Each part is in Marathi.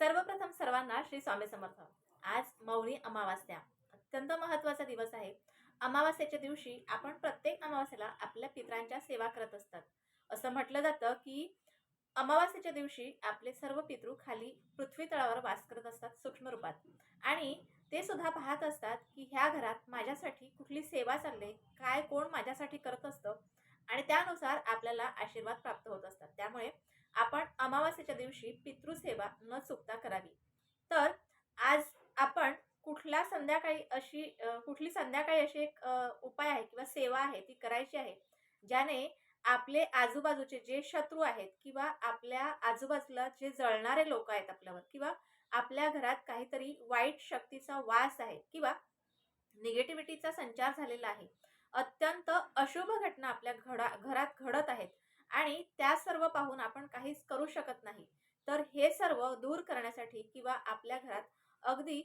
सर्वप्रथम सर्वांना श्री स्वामी समर्थ. आज मौनी अमावास्या. अत्यंत महत्त्वाचा दिवस आहे. अमावास्याच्या दिवशी आपण प्रत्येक अमावास्याला आपल्या पितरांच्या सेवा करत असतात. असं म्हटलं जातं की अमावास्याच्या दिवशी आपले सर्व पितृ खाली पृथ्वी तळावर वास करत असतात सूक्ष्म रूपात. आणि ते सुद्धा पाहत असतात की ह्या घरात माझ्यासाठी कुठली सेवा चालली काय कोण माझ्यासाठी करत असतं आणि त्यानुसार आपल्याला आशीर्वाद प्राप्त होत असतात. त्यामुळे आपण अमावास्येच्या दिवशी पितृसेवा न चुकता करावी. तर आज आपण कुठला संध्याकाळी अशी कुठली संध्याकाळी अशी एक उपाय आहे किंवा सेवा आहे ती करायची आहे ज्याने आपले आजूबाजूचे जे शत्रू आहेत किंवा आपल्या आजूबाजूला जे जळणारे लोक आहेत आपल्यावर किंवा आपल्या घरात काहीतरी वाईट शक्तीचा वास आहे किंवा निगेटिव्हिटीचा संचार झालेला आहे अत्यंत अशुभ घटना आपल्या घडा घरात घडत आहेत. आणि त्या सर्व पाहून आपण काहीच करू शकत नाही. तर हे सर्व दूर करण्यासाठी किंवा आपल्या घरात अगदी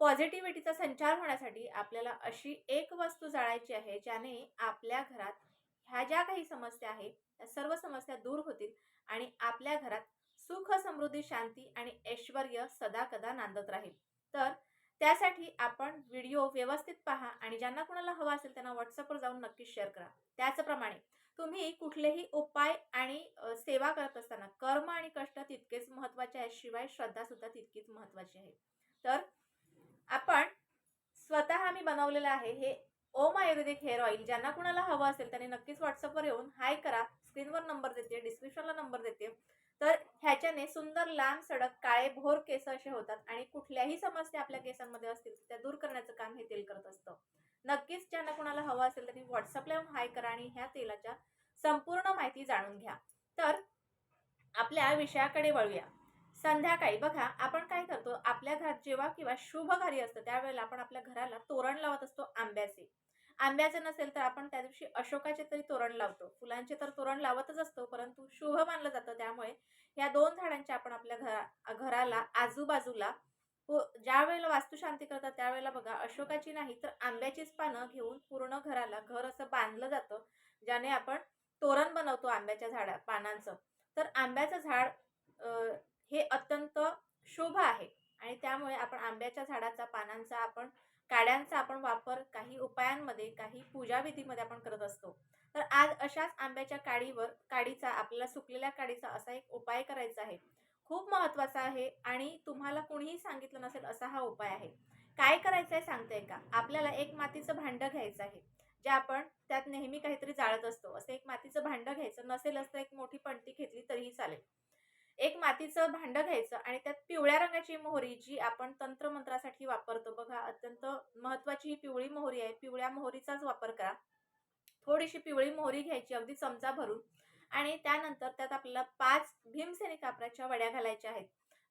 पॉझिटिव्हिटीचा संचार होण्यासाठी आपल्याला अशी एक वस्तू जाळायची आहे ज्याने आपल्या घरात ह्या ज्या काही समस्या आहेत त्या सर्व समस्या दूर होतील आणि आपल्या घरात सुख समृद्धी शांती आणि ऐश्वर सदा कदा नांदत राहील. तर त्यासाठी आपण व्हिडिओ व्यवस्थित पहा आणि ज्यांना कोणाला हवा असेल त्यांना व्हॉट्सअपवर जाऊन नक्कीच शेअर करा. त्याचप्रमाणे तुम्ही कुठलेही उपाय आणि सेवा करत असताना कर्म आणि कष्ट तितकेच महत्त्वाचे आहे शिवाय श्रद्धा सुद्धा तितकीच महत्वाची आहे. तर आपण स्वतः मी बनवलेलं आहे हे ओम आयुर्वेदिक हेअर ऑइल. ज्यांना कुणाला हवं असेल त्यांनी नक्कीच व्हॉट्सअपवर येऊन हाय करा. स्क्रीनवर नंबर देते डिस्क्रिप्शनला नंबर देते. तर ह्याच्याने सुंदर लांब सडक काळे भोर केस असे होतात आणि कुठल्याही समस्या आपल्या केसांमध्ये असतील त्या दूर करण्याचं काम हे तेल करत असतं. नक्कीच ज्यांना कुणाला हवं असेल त्यांनी व्हॉट्सअपला येऊन हाय करा आणि ह्या तेलाच्या संपूर्ण माहिती जाणून घ्या. तर आपल्या विषयाकडे वळूया. संध्याकाळी बघा आपण काय करतो? आपल्या घरात जेव्हा किंवा शुभ कार्य असतं त्यावेळेला आपण आपल्या घराला तोरण लावत असतो आंब्याचे. आंब्याचे नसेल तर आपण त्या दिवशी अशोकाचे तरी तोरण लावतो. फुलांचे तर तोरण लावतच असतो परंतु शुभ मानलं जातं. त्यामुळे या दोन झाडांच्या आपण आपल्या घरा घराला आजूबाजूला ज्या वेळेला वास्तुशांती करतात त्यावेळेला बघा अशोकाची नाही तर आंब्याचीच पानं घेऊन पूर्ण घराला घर असं बांधलं जातं ज्याने आपण तोरण बनवतो आंब्याच्या झाडा पानांचं. तर आंब्याचं झाड हे अत्यंत शोभ आहे आणि त्यामुळे आपण आंब्याच्या झाडाचा पानांचा आपण काड्यांचा आपण वापर काही उपायांमध्ये काही पूजाविधीमध्ये आपण करत असतो. तर आज अशाच आंब्याच्या काडीवर काडीचा आपल्याला सुकलेल्या काडीचा असा एक उपाय करायचा आहे. खूप महत्त्वाचा आहे आणि तुम्हाला कुणीही सांगितलं नसेल असा हा उपाय आहे. काय करायचं आहे सांगते का? आपल्याला एक मातीचं भांडं घ्यायचं आहे. जे आपण त्यात नेहमी काहीतरी जाळत असतो. असं एक मातीचं भांडं घ्यायचं. नसेलच तर एक मोठी पणती घेतली तरीही चालेल. एक मातीचं भांडं घ्यायचं आणि त्यात पिवळ्या रंगाची मोहरी जी आपण तंत्रमंत्रासाठी वापरतो. बघा अत्यंत महत्वाची ही पिवळी मोहरी आहे. पिवळ्या मोहरीचाच वापर करा. थोडीशी पिवळी मोहरी घ्यायची. अगदी चमचा भरून. आणि त्यानंतर त्यात आपल्याला पाच भीमसेनी कापराच्या वड्या घालायच्या आहेत.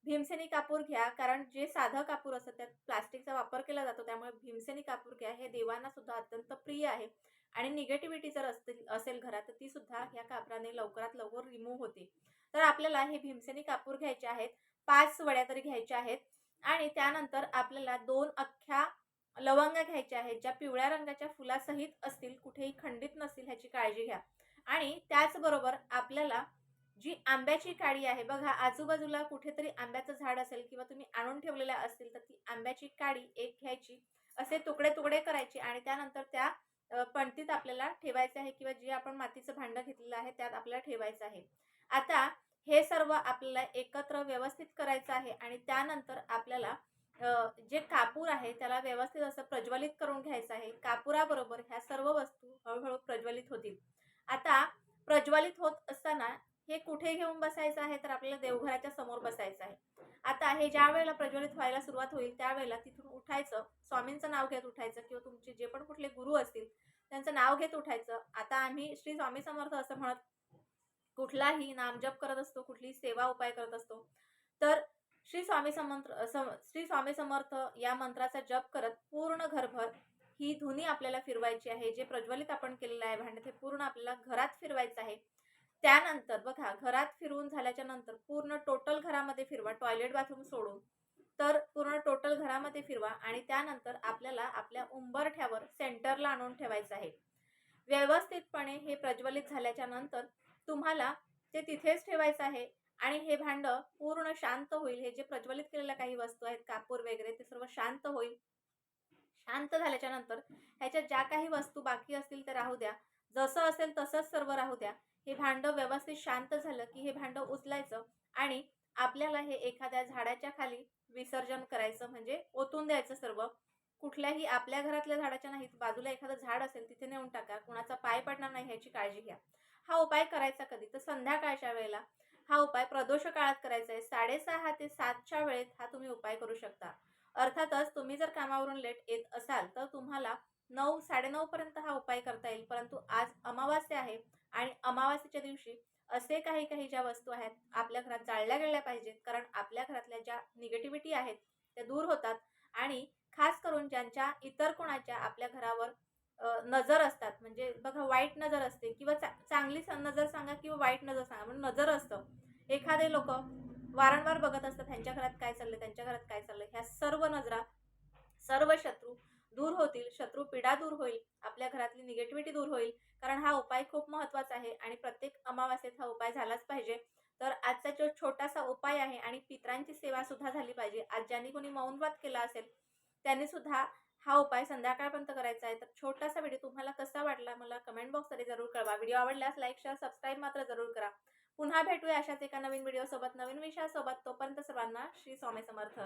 भीमसेनी कापूर घ्या कारण जे साधं कापूर असतं त्यात प्लास्टिकचा वापर केला जातो त्यामुळे भीमसेनी कापूर घ्या हे देवांना सुद्धा अत्यंत प्रिय आहे. आणि निगेटिव्हिटी जर असतील असेल घरात तर ती सुद्धा ह्या कापराने लवकरात लवकर रिमूव्ह होते. तर आपल्याला हे भीमसेनी कापूर घ्यायचे आहेत पाच वड्या तरी घ्यायच्या आहेत. आणि त्यानंतर आपल्याला दोन अख्ख्या लवंगा घ्यायच्या आहेत ज्या पिवळ्या रंगाच्या फुलासहित असतील कुठेही खंडित नसतील ह्याची काळजी घ्या. आणि त्याचबरोबर आपल्याला जी आंब्याची काडी आहे बघा आजूबाजूला कुठेतरी आंब्याचं झाड असेल किंवा तुम्ही आणून ठेवलेल्या असतील तर ती आंब्याची काडी एक घ्यायची. असे तुकडे तुकडे करायचे आणि त्यानंतर त्या पणतीत आपल्याला ठेवायचं आहे किंवा जे आपण मातीचं भांडं घेतलेलं आहे त्यात आपल्याला ठेवायचं आहे. आता हे सर्व आपल्याला एकत्र व्यवस्थित करायचं आहे आणि त्यानंतर आपल्याला जे कापूर आहे त्याला व्यवस्थित असं प्रज्वलित करून घ्यायचं आहे. कापुराबरोबर ह्या सर्व वस्तू हळूहळू प्रज्वलित होतील. आता प्रज्वलित होत असताना हे कुठे घेऊन बसायचं आहे? तर आपल्याला देवघराच्या समोर बसायचं आहे. आता हे ज्या वेळेला प्रज्वलित व्हायला सुरुवात होईल त्यावेळेला तिथून उठायचं. स्वामींचं नाव घेत उठायचं किंवा तुमचे जे पण कुठले गुरु असतील त्यांचं नाव घेत उठायचं. आता आम्ही श्री स्वामी समर्थ असं म्हणत कुठलाही नामजप करत असतो कुठलीही सेवा उपाय करत असतो तर श्री स्वामी समंत्र सम श्री स्वामी समर्थ या मंत्राचा जप करत पूर्ण घरभर ही धुनी आपल्याला फिरवायची आहे जे प्रज्वलित आपण केलेलं आहे भांड ते पूर्ण आपल्याला घरात फिरवायचं आहे. त्यानंतर बघा घरात फिरवून झाल्याच्यानंतर पूर्ण टोटल घरामध्ये फिरवा टॉयलेट बाथरूम सोडून. तर पूर्ण टोटल घरामध्ये फिरवा आणि त्यानंतर आपल्याला आपल्या उंबरठ्यावर सेंटरला आणून ठेवायचं आहे. व्यवस्थितपणे हे प्रज्वलित झाल्याच्यानंतर तुम्हाला ते तिथेच ठेवायचं आहे आणि हे भांड पूर्ण शांत होईल. हे जे प्रज्वलित केलेल्या काही वस्तू आहेत कापूर वगैरे ते सर्व शांत होईल. शांत झाल्याच्यानंतर ह्याच्यात ज्या काही वस्तू बाकी असतील त्या राहू द्या. जसं असेल तसंच सर्व राहू द्या. हे भांडं व्यवस्थित शांत झालं की हे भांड उचलायचं आणि आपल्याला हे एखाद्या झाडाच्या खाली विसर्जन करायचं म्हणजे ओतून द्यायचं सर्व. कुठल्याही आपल्या घरातल्या झाडाच्या नाहीत बाजूला एखादं झाड असेल तिथे नेऊन टाका. कुणाचा पाय पडणार नाही ह्याची काळजी घ्या. हा उपाय करायचा कधी? तर संध्याकाळच्या वेळेला. हा उपाय प्रदोष काळात करायचा आहे. साडेसहा ते सातच्या वेळेत हा तुम्ही उपाय करू शकता. अर्थातच तुम्ही जर कामावरून लेट येत असाल तर तुम्हाला नऊ साडेनऊ पर्यंत हा उपाय करता येईल. परंतु आज अमावास्या आहे आणि अमावास्येच्या दिवशी असे काही काही ज्या वस्तू आहेत आपल्या घरात जाळल्या गेल्या पाहिजेत. कारण आपल्या घरातल्या ज्या निगेटिव्हिटी आहेत त्या दूर होतात. आणि खास करून ज्यांच्या इतर कोणाच्या आपल्या घरावर नजर असतात म्हणजे बघा वाईट नजर असते किंवा चा चांगली नजर सांगा किंवा वाईट नजर सांगा म्हणजे नजर असतं. एखादे लोक वारंवार बघत असतात त्यांच्या घरात काय चाललंय त्यांच्या घरात काय चाललंय. ह्या सर्व नजरा सर्व शत्रू दूर होतील. शत्रू पीडा दूर होईल. आपल्या घरातली निगेटिव्हिटी दूर होईल. कारण हा उपाय खूप महत्त्वाचा आहे आणि प्रत्येक अमावास्येत हा उपाय झालाच पाहिजे. तर आजचा जो छोटासा उपाय आहे आणि पित्रांची सेवा सुद्धा झाली पाहिजे. आज ज्यांनी कोणी मौनव्रत केला असेल त्यांनी सुद्धा हा उपाय संध्याकाळपर्यंत करायचा आहे. तर छोटासा व्हिडिओ तुम्हाला कसा वाटला मला कमेंट बॉक्समध्ये जरूर कळवा. व्हिडिओ आवडल्यास लाईक शेअर सबस्क्राईब मात्र जरूर करा. पुन्हा भेटूया अशाच एका नवीन व्हिडिओ सोबत. नवीन विषयासोबत तोपर्यंत सर्वांना श्री स्वामी समर्थ.